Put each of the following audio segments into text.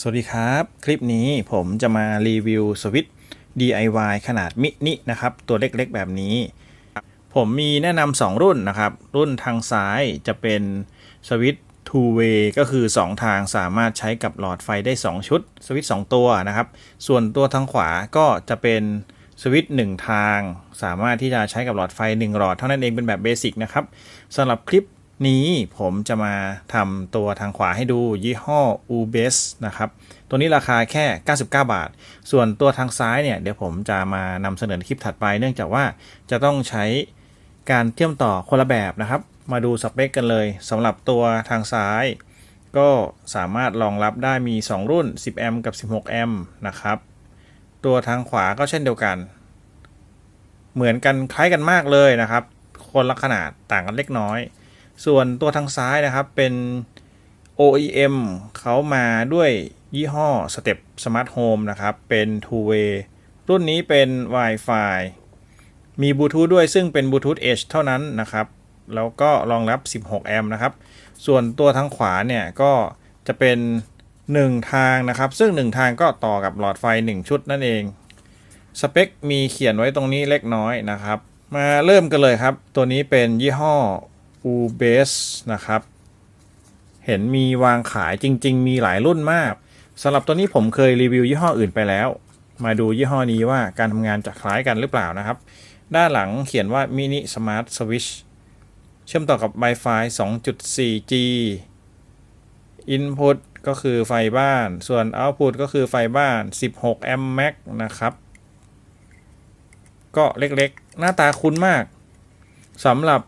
สวัสดีครับ คลิปนี้ผมจะมารีวิวสวิตช์ DIY ขนาดมินินะครับ ตัวเล็กๆแบบนี้ ผมมีแนะนำสองรุ่นนะครับ รุ่นทางซ้ายจะเป็นสวิตช์ two way ก็คือ 2 ทางสามารถใช้กับหลอดไฟได้ 2 ชุด สวิตช์2ตัวนะครับ ส่วนตัวทางขวาก็จะเป็นสวิตช์1ทาง สามารถที่จะใช้กับหลอดไฟ 1 หลอดเท่านั้นเองเป็นแบบเบสิกนะครับสำหรับคลิป นี้ผมจะมาทำตัวทางขวาให้ดูยี่ห้อ u b e s นะครับ ตัวนี้ราคาแค่ 99 บาท ส่วนตัวทางซ้ายเนี่ย เดี๋ยวผมจะมานำเสนอคลิปถัดไป เนื่องจากว่าจะต้องใช้การเชื่อมต่อคนละแบบนะครับ มาดูสเปคกันเลยสำหรับตัวทางซ้าย ก็สามารถรองรับได้มี 2 รุ่น 10 แอมป์กับ 16 แอมป์นะครับ ตัวทางขวาก็เช่นเดียวกัน เหมือนกันคล้ายกันมากเลยนะครับ คนละขนาดต่างกันเล็กน้อย ส่วนตัวทางซ้ายนะครับเป็น OEM เขามาด้วยยี่ห้อ Step Smart Home นะครับ เป็น Two Way รุ่นนี้เป็น Wi-Fi มีบลูทูธด้วยซึ่งเป็นบลูทูธ Edge เท่านั้นนะครับ แล้วก็รองรับ 16 แอมป์นะครับ ส่วนตัวทางขวาเนี่ยก็จะเป็น 1 ทางนะครับ ซึ่ง 1 ทางก็ต่อกับหลอดไฟ 1 ชุดนั่นเอง สเปคมีเขียนไว้ตรงนี้เล็กน้อยนะครับ มาเริ่มกันเลยครับ ตัวนี้เป็นยี่ห้อ u b e s นะครับ เห็นมีวางขายจริง ๆ มีหลายรุ่นมากสำหรับตัวนี้ผมเคยรีวิวยี่ห้ออื่นไปแล้ว มาดูยี่ห้อนี้ว่าการทำงานจะคล้ายกันหรือเปล่านะครับ ด้านหลังเขียนว่า Mini Smart Switch เชื่อมต่อกับ Wi-Fi 2.4G Input ก็คือไฟบ้าน ส่วน Output ก็คือไฟบ้าน 16แอมป์แม็กนะครับ ก็เล็กๆ หน้าตาคุ้นมากสำหรับ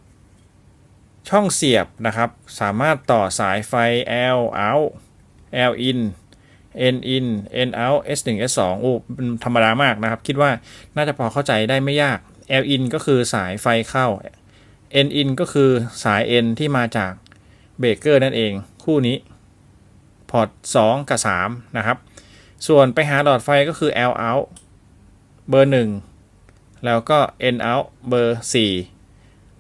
ช่องเสียบนะครับ สามารถต่อสายไฟ L out L in N in N out S 1 S 2โอ้ธรรมดามากนะครับ คิดว่าน่าจะพอเข้าใจได้ไม่ยาก L in ก็คือสายไฟเข้า N in ก็คือสาย N ที่มาจากเบรกเกอร์นั่นเองคู่นี้พอร์ต2กับ 3 นะครับ ส่วนไปหาหลอดไฟก็คือ L out เบอร์ 1 แล้วก็ N out เบอร์ 4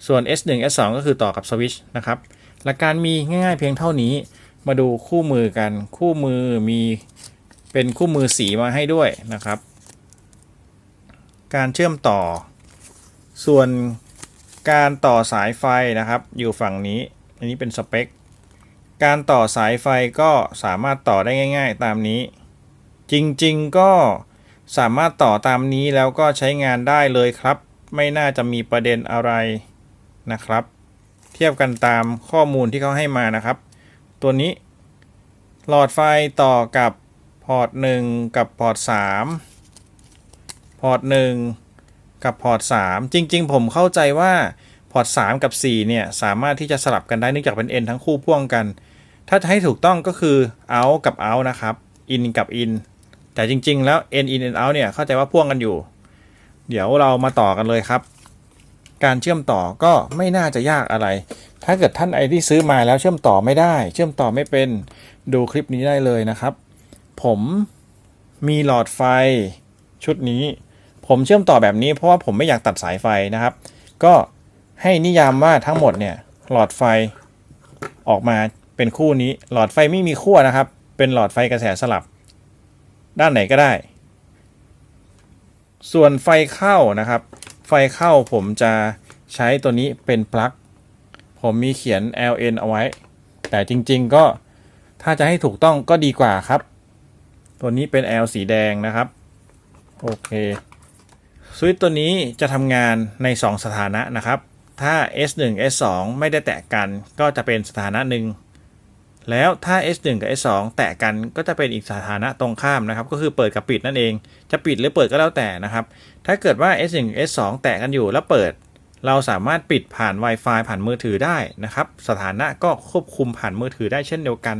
ส่วน S1 S2 ก็คือต่อกับสวิตช์นะครับหลักการมีง่ายๆเพียงเท่านี้ มาดูคู่มือกัน คู่มือมีเป็นคู่มือสีมาให้ด้วยนะครับ การเชื่อมต่อ ส่วนการต่อสายไฟนะครับ อยู่ฝั่งนี้ อันนี้เป็นสเปค การต่อสายไฟก็สามารถต่อได้ง่าย ๆ ตามนี้ จริงๆก็สามารถต่อตามนี้แล้วก็ใช้งานได้เลยครับ ไม่น่าจะมีประเด็นอะไร นะครับ เทียบกันตามข้อมูลที่เขาให้มานะครับ ตัวนี้หลอดไฟต่อกับพอร์ต1กับพอร์ต3พอร์ต1กับพอร์ต3จริง ๆ ผมเข้าใจว่าพอร์ต3กับ4เนี่ยสามารถที่จะสลับกันได้เนื่องจากเป็น N ทั้งคู่พ่วงกัน ถ้าจะให้ถูกต้องก็คือ out กับ out นะครับ in กับ in แต่จริง ๆ แล้ว n in n out เนี่ยเข้าใจว่าพ่วงกันอยู่ เดี๋ยวเรามาต่อกันเลยครับ การเชื่อมต่อก็ไม่น่าจะยากอะไร ถ้าเกิดท่านไอที่ซื้อมาแล้วเชื่อมต่อไม่ได้ เชื่อมต่อไม่เป็นดูคลิปนี้ได้เลยนะครับ ผมมีหลอดไฟชุดนี้ ผมเชื่อมต่อแบบนี้เพราะว่าผมไม่อยากตัดสายไฟนะครับ ก็ให้นิยามว่าทั้งหมดเนี่ยหลอดไฟออกมาเป็นคู่นี้ หลอดไฟไม่มีขั้วนะครับ เป็นหลอดไฟกระแสสลับ ด้านไหนก็ได้ ส่วนไฟเข้านะครับ ไฟเข้าผมจะใช้ตัวนี้เป็นปลั๊กผมมีเขียน LN เอาไว้ แต่จริงๆก็ถ้าจะให้ถูกต้องก็ดีกว่าครับ ตัวนี้เป็น L สีแดงนะครับ โอเคสวิตช์ตัวนี้จะทำงานใน 2 สถานะนะครับ ถ้า S1 S2 ไม่ได้แตะกันก็จะเป็นสถานะหนึ่ง แล้วถ้า S1 กับ S2 แตะกันก็จะเป็นอีกสถานะตรงข้ามนะครับ ก็คือเปิดกับปิดนั่นเอง จะปิดหรือเปิดก็แล้วแต่นะครับ ถ้าเกิดว่า S1 S2 แตะกันอยู่แล้วเปิด เราสามารถปิดผ่าน Wi-Fi ผ่านมือถือได้นะครับ สถานะก็ควบคุมผ่านมือถือได้เช่นเดียวกัน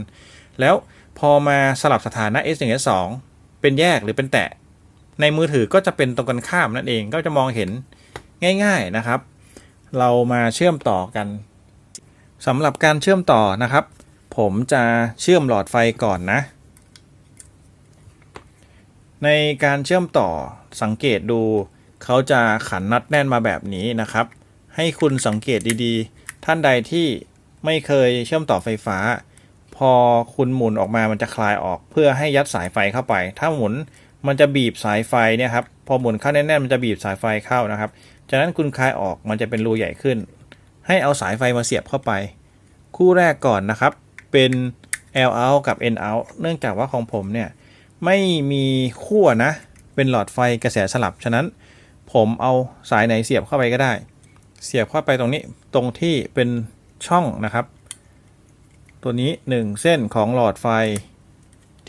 แล้วพอมาสลับสถานะ S1 S2 เป็นแยกหรือเป็นแตะ ในมือถือก็จะเป็นตรงกันข้ามนั่นเอง ก็จะมองเห็นง่าย ๆนะครับ เรามาเชื่อมต่อกันสำหรับการเชื่อมต่อนะครับ ผมจะเชื่อมหลอดไฟก่อนนะ ในการเชื่อมต่อสังเกตดูเขาจะขันน็อตแน่นมาแบบนี้นะครับ ให้คุณสังเกตดีๆ ท่านใดที่ไม่เคยเชื่อมต่อไฟฟ้า พอคุณหมุนออกมามันจะคลายออกเพื่อให้ยัดสายไฟเข้าไป ถ้าหมุนมันจะบีบสายไฟเนี่ยครับพอหมุนเข้าแน่นๆมันจะบีบสายไฟเข้านะครับ จากนั้นคุณคลายออกมันจะเป็นรูใหญ่ขึ้น ให้เอาสายไฟมาเสียบเข้าไป คู่แรกก่อนนะครับ เป็น L out กับ N out เนื่องจากว่าของผมเนี่ยไม่มีขั้วนะ เป็นหลอดไฟกระแสสลับ ฉะนั้นผมเอาสายไหนเสียบเข้าไปก็ได้ เสียบเข้าไปตรงนี้ตรงที่เป็นช่องนะครับ ตัวนี้ 1 เส้นของหลอดไฟ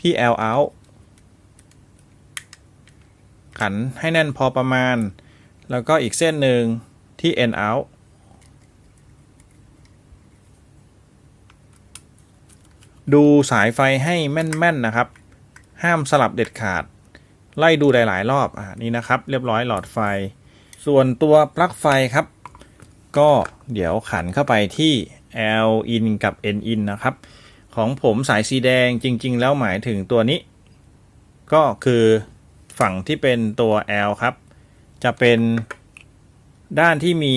ที่ L out ขันให้แน่นพอประมาณ แล้วก็อีกเส้นหนึ่งที่ N out ดูสายไฟให้แม่นๆนะครับ ห้ามสลับเด็ดขาด ไล่ดูหลายๆ รอบอ่านี่นะครับ เรียบร้อยหลอดไฟ ส่วนตัวปลั๊กไฟครับ ก็เดี๋ยวขันเข้าไปที่ L in กับ N in นะครับ ของผมสายสีแดงจริง ๆ แล้วหมายถึงตัวนี้ ก็คือฝั่งที่เป็นตัว L ครับ จะเป็นด้านที่มี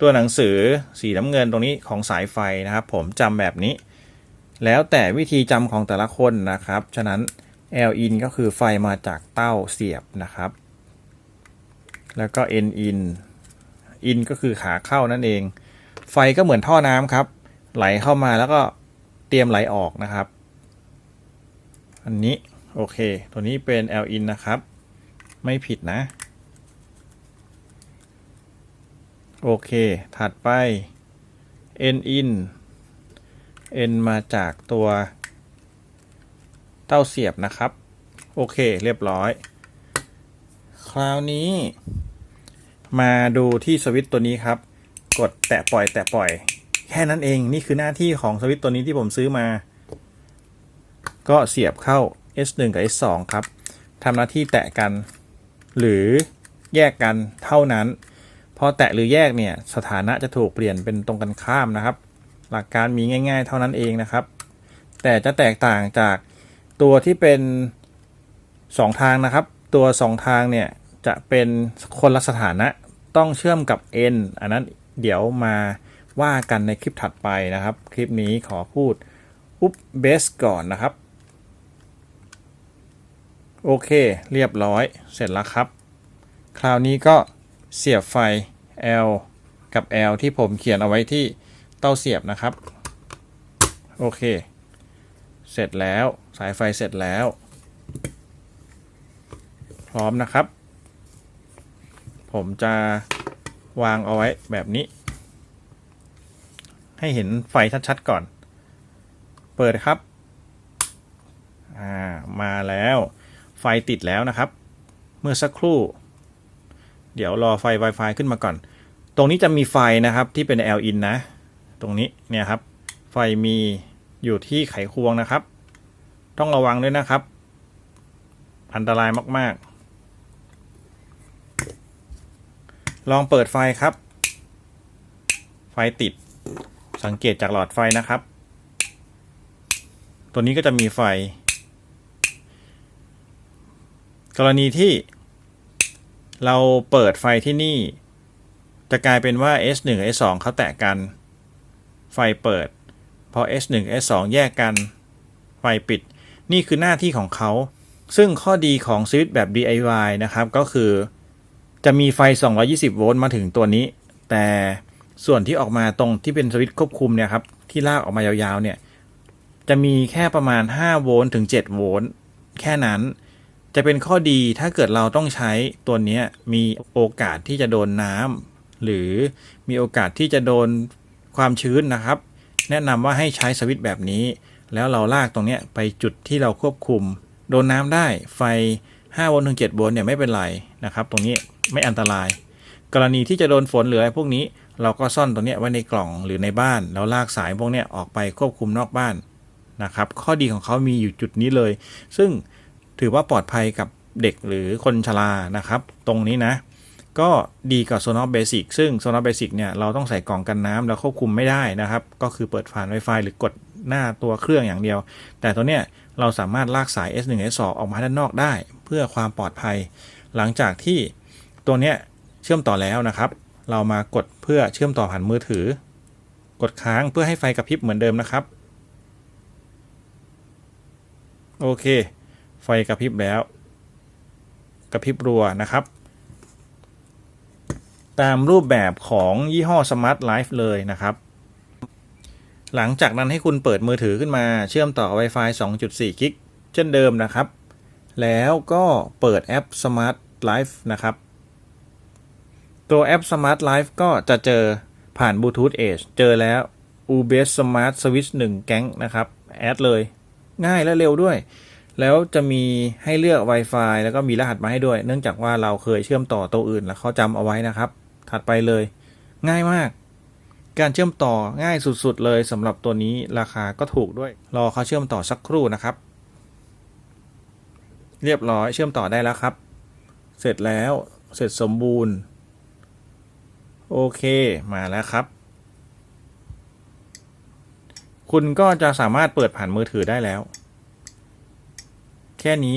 ตัวหนังสือสีน้ำเงินตรงนี้ของสายไฟนะครับ ผมจำแบบนี้ แล้วแต่วิธีจำของแต่ละคนนะครับ ฉะนั้น L in ก็คือไฟมาจากเต้าเสียบนะครับ แล้วก็ N in in ก็คือขาเข้านั่นเอง ไฟก็เหมือนท่อน้ำครับ ไหลเข้ามาแล้วก็เตรียมไหลออกนะครับ อันนี้โอเค ตัวนี้เป็น L in นะครับ ไม่ผิดนะ โอเค ถัดไป N in N มาจากตัวเต้าเสียบนะครับ โอเคเรียบร้อย คราวนี้ มาดูที่สวิตตัวนี้ครับ กดแตะปล่อยแตะปล่อย แค่นั้นเองนี่คือหน้าที่ของสวิตตัวนี้ที่ผมซื้อมา ก็เสียบเข้า S1 กับ S2 ครับทำหน้าที่แตะกัน หรือแยกกันเท่านั้น พอแตะหรือแยกเนี่ย สถานะจะถูกเปลี่ยนเป็นตรงกันข้ามนะครับ หลักการมีง่ายๆ เท่านั้นเองนะครับ แต่จะแตกต่างจากตัวที่เป็น 2 ทางนะครับ ตัว 2 ทางเนี่ยจะเป็นคนละสถานะต้องเชื่อมกับ N อันนั้นเดี๋ยวมาว่ากันในคลิปถัดไปนะครับ คลิปนี้ขอพูดอุ๊บเบสก่อนนะครับ โอเค เรียบร้อยเสร็จแล้วครับ คราวนี้ก็เสียบไฟ L กับ L ที่ผมเขียนเอาไว้ที่ เตาเสียบนะครับ โอเค เสร็จแล้วสายไฟเสร็จแล้ว พร้อมนะครับ ผมจะวางเอาไว้แบบนี้ ให้เห็นไฟชัดๆก่อน เปิดครับ อ่า มาแล้วไฟติดแล้วนะครับ เมื่อสักครู่ เดี๋ยวรอไฟ Wi-Fi ขึ้นมาก่อน ตรงนี้จะมีไฟนะครับที่เป็น L in นะ ตรงนี้เนี่ยครับ ไฟมีอยู่ที่ไขควงนะครับ ต้องระวังด้วยนะครับ อันตรายมากๆ ลองเปิดไฟครับ ไฟติด สังเกตจากหลอดไฟนะครับ ตัวนี้ก็จะมีไฟ กรณีที่เราเปิดไฟที่นี่ จะกลายเป็นว่า S1 S2 เขาแตะกัน ไฟเปิด พอ S1 S2 แยกกัน ไฟปิด นี่คือหน้าที่ของเขา ซึ่งข้อดีของสวิตช์แบบ DIY นะครับ ก็คือ จะมีไฟ 220 โวลต์มาถึงตัวนี้ แต่ส่วนที่ออกมาตรงที่เป็นสวิตช์ควบคุมเนี่ยครับ ที่ลากออกมายาวๆ เนี่ย จะมีแค่ประมาณ 5 โวลต์ถึง 7 โวลต์ แค่นั้น จะเป็นข้อดีถ้าเกิดเราต้องใช้ตัวนี้มีโอกาสที่จะโดนน้ำหรือมีโอกาสที่จะโดน ความชื้นนะครับ แนะนำว่าให้ใช้สวิตช์แบบนี้ แล้วเราลากตรงนี้ไปจุดที่เราควบคุม โดนน้ำได้ไฟ5โวลต์ถึง7โวลต์เนี่ยไม่เป็นไรนะครับ ตรงนี้ไม่อันตราย กรณีที่จะโดนฝนหรืออะไรพวกนี้ เราก็ซ่อนตรงนี้ไว้ในกล่องหรือในบ้าน แล้วลากสายพวกนี้ออกไปควบคุมนอกบ้านนะครับ ข้อดีของเขามีอยู่จุดนี้เลย ซึ่งถือว่าปลอดภัยกับเด็กหรือคนชรานะครับ ตรงนี้นะ ก็ดีกว่า Sonos Basic ซึ่ง Sonos Basic เนี่ยเราต้องใส่กล่องกันน้ำแล้วควบคุมไม่ได้นะครับ ก็คือเปิดผ่าน Wi-Fi หรือกดหน้าตัวเครื่องอย่างเดียว แต่ตัวเนี้ยเราสามารถลากสาย S1 S2 ออกมาด้านนอกได้ เพื่อความปลอดภัย หลังจากที่ตัวเนี้ยเชื่อมต่อแล้วนะครับ เรามากดเพื่อเชื่อมต่อผ่านมือถือ กดค้างเพื่อให้ไฟกระพริบเหมือนเดิมนะครับ โอเค ไฟกระพริบแล้ว กระพริบรัวนะครับ ตามรูปแบบของยี่ห้อ Smart Life เลยนะครับ หลังจากนั้นให้คุณเปิดมือถือขึ้นมาเชื่อมต่อ Wi-Fi 2.4 กิกเช่นเดิมนะครับ แล้วก็เปิดแอป Smart Life นะครับ ตัวแอป Smart Life ก็จะเจอผ่าน Bluetooth Edge เจอแล้ว UBS Smart Switch 1 แก๊งนะครับ แอดเลย ง่ายและเร็วด้วย แล้วจะมีให้เลือก Wi-Fi แล้วก็มีรหัสมาให้ด้วย เนื่องจากว่าเราเคยเชื่อมต่อตัวอื่นแล้วเขาจำเอาไว้นะครับ ถัดไปเลย ง่ายมาก การเชื่อมต่อง่ายสุดๆเลยสำหรับตัวนี้ราคาก็ถูกด้วย รอเขาเชื่อมต่อสักครู่นะครับ เรียบร้อยเชื่อมต่อได้แล้วครับ เสร็จแล้วเสร็จสมบูรณ์ โอเคมาแล้วครับ คุณก็จะสามารถเปิดผ่านมือถือได้แล้ว แค่นี้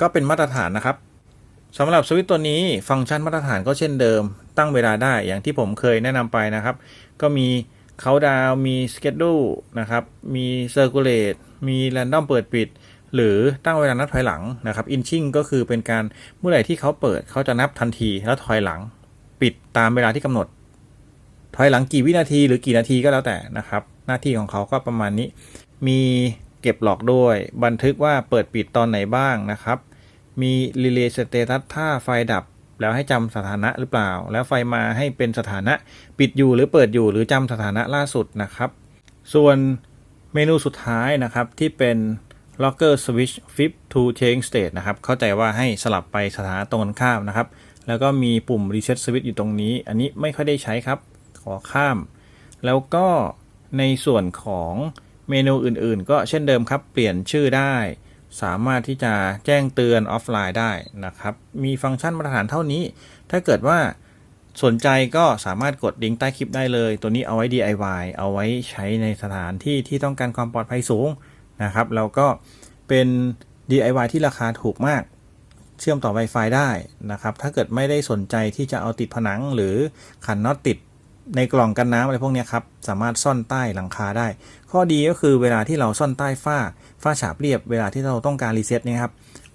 ก็เป็นมาตรฐานนะครับสำหรับสวิตตัวนี้ฟังก์ชันมาตรฐานก็เช่นเดิม ตั้งเวลาได้อย่างที่ผมเคยแนะนำไปนะครับ ก็มีเขาดาวมีสเก d ดูนะครับ มีเซอร์ u ูลเลตมีแรนดอมเปิดปิด หรือตั้งเวลานับถอยหลังนะครับอินชิ่งก็คือเป็นการเมื่อไหร่ที่เขาเปิดเขาจะนับทันทีแล้วถอยหลัง ปิดตามเวลาที่กำหนด ถอยหลังกี่วินาทีหรือกี่นาทีก็แล้วแต่นะครับ หน้าที่ของเขาก็ประมาณนี้ มีเก็บหลอกด้วย บันทึกว่าเปิดปิดตอนไหนบ้างนะครับ มี Relay Status ถ้าไฟดับ แล้วให้จำสถานะหรือเปล่า แล้วไฟมาให้เป็นสถานะปิดอยู่หรือเปิดอยู่หรือจำสถานะล่าสุดนะครับ ส่วนเมนูสุดท้ายนะครับที่เป็น Locker Switch Flip to Change State นะครับ เข้าใจว่าให้สลับไปสถานะตรงกันข้ามนะครับ แล้วก็มีปุ่ม Reset Switch อยู่ตรงนี้ อันนี้ไม่ค่อยได้ใช้ครับ ขอข้าม แล้วก็ในส่วนของเมนูอื่นๆ ก็เช่นเดิมครับ เปลี่ยนชื่อได้ สามารถที่จะแจ้งเตือนออฟไลน์ได้นะครับ มีฟังก์ชันมาตรฐานเท่านี้ ถ้าเกิดว่าสนใจก็สามารถกดลิงก์ใต้คลิปได้เลย ตัวนี้เอาไว้ DIY เอาไว้ใช้ในสถานที่ที่ต้องการความปลอดภัยสูงนะครับ แล้วก็เป็น DIY ที่ราคาถูกมาก เชื่อมต่อ Wi-Fi ได้นะครับ ถ้าเกิดไม่ได้สนใจที่จะเอาติดผนังหรือขันน็อตติด ในกล่องกันน้ำอะไรพวกนี้ครับสามารถซ่อนใต้หลังคาได้ ข้อดีก็คือเวลาที่เราซ่อนใต้ฝ้าฝ้าฉาบเรียบ เวลาที่เราต้องการรีเซ็ตนี่ครับ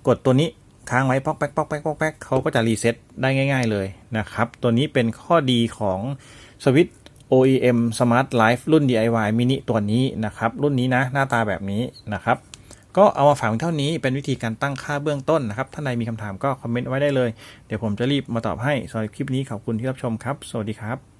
กดตัวนี้ค้างไว้ป๊อกแป๊กป๊อกแป๊กป๊อกแป๊กเขาก็จะรีเซ็ตได้ง่าย ๆเลยนะครับตัวนี้เป็นข้อดีของสวิต OEM Smart Life รุ่น DIY mini ตัวนี้นะครับ รุ่นนี้นะ หน้าตาแบบนี้นะครับ ก็เอามาฝากเท่านี้เป็นวิธีการตั้งค่าเบื้องต้นนะครับท่านใดมีคำถามก็คอมเมนต์ไว้ได้เลย เดี๋ยวผมจะรีบมาตอบให้สำหรับคลิปนี้ขอบคุณที่รับชมครับ สวัสดีครับ